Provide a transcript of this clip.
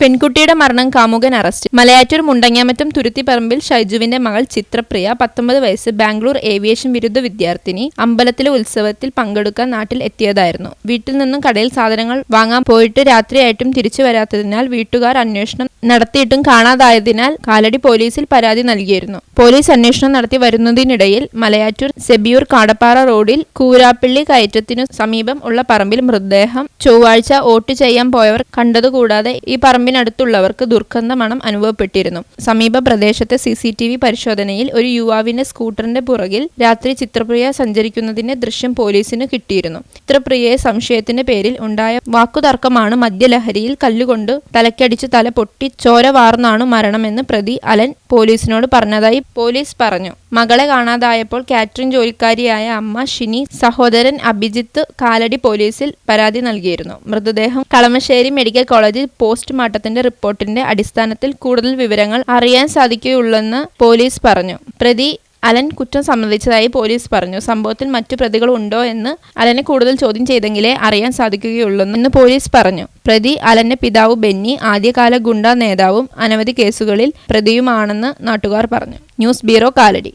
പെൺകുട്ടിയുടെ മരണം കാമുകൻ അറസ്റ്റ്. മലയാറ്റൂർ മുണ്ടങ്ങാമറ്റം തുരുത്തിപ്പറമ്പിൽ ഷൈജുവിന്റെ മകൾ ചിത്രപ്രിയ പത്തൊമ്പത് വയസ്സ് ബാംഗ്ലൂർ ഏവിയേഷൻ ബിരുദ വിദ്യാർത്ഥിനി അമ്പലത്തിലെ ഉത്സവത്തിൽ പങ്കെടുക്കാൻ നാട്ടിൽ എത്തിയതായിരുന്നു. വീട്ടിൽ നിന്നും കടയിൽ സാധനങ്ങൾ വാങ്ങാൻ പോയിട്ട് രാത്രിയായിട്ടും തിരിച്ചു വരാത്തതിനാൽ വീട്ടുകാർ അന്വേഷണം നടത്തിയിട്ടും കാണാതായതിനാൽ കാലടി പോലീസിൽ പരാതി നൽകിയിരുന്നു. പോലീസ് അന്വേഷണം നടത്തി വരുന്നതിനിടയിൽ മലയാറ്റൂർ സെബിയൂർ കാടപ്പാറ റോഡിൽ കൂരാപ്പള്ളി കയറ്റത്തിനു സമീപം ഉള്ള പറമ്പിൽ മൃതദേഹം ചൊവ്വാഴ്ച വോട്ട് ചെയ്യാൻ പോയവർ കണ്ടതുകൂടാതെ ഈ പറമ്പിനടുത്തുള്ളവർക്ക് ദുർഗന്ധ മണം അനുഭവപ്പെട്ടിരുന്നു. സമീപ പ്രദേശത്തെ സി സി ടി വി പരിശോധനയിൽ ഒരു യുവാവിന്റെ സ്കൂട്ടറിന്റെ പുറകിൽ രാത്രി ചിത്രപ്രിയ സഞ്ചരിക്കുന്നതിന്റെ ദൃശ്യം പോലീസിന് കിട്ടിയിരുന്നു. ചിത്രപ്രിയയെ സംശയത്തിന്റെ പേരിൽ ഉണ്ടായ വാക്കുതർക്കമാണ് മദ്യലഹരിയിൽ കല്ലുകൊണ്ട് തലക്കടിച്ച് തല പൊട്ടി ചോര വാർന്നാണ് മരണമെന്ന് പ്രതി അലൻ പോലീസിനോട് പറഞ്ഞതായി പോലീസ് പറഞ്ഞു. മകളെ കാണാതായപ്പോൾ കാറ്ററിംഗ് ജോലിക്കാരിയായ അമ്മ ഷിനി സഹോദരൻ അഭിജിത്ത് കാലടി പോലീസിൽ പരാതി നൽകിയിരുന്നു. മൃതദേഹം കളമശ്ശേരി മെഡിക്കൽ കോളേജിൽ പോസ്റ്റ്മോർട്ടത്തിന്റെ റിപ്പോർട്ടിന്റെ അടിസ്ഥാനത്തിൽ കൂടുതൽ വിവരങ്ങൾ അറിയാൻ സാധിക്കുകയുള്ളെന്ന് പോലീസ് പറഞ്ഞു. പ്രതി അലൻ കുറ്റം സമ്മതിച്ചതായി പോലീസ് പറഞ്ഞു. സംഭവത്തിൽ മറ്റു പ്രതികൾ ഉണ്ടോ എന്ന് അലനെ കൂടുതൽ ചോദ്യം ചെയ്തെങ്കിലേ അറിയാൻ സാധിക്കുകയുള്ളെന്ന് പോലീസ് പറഞ്ഞു. പ്രതി അലന്റെ പിതാവ് ബെന്നി ആദ്യകാല ഗുണ്ട നേതാവും അനവധി കേസുകളിൽ പ്രതിയുമാണെന്ന് നാട്ടുകാർ പറഞ്ഞു. News bureau Kalady.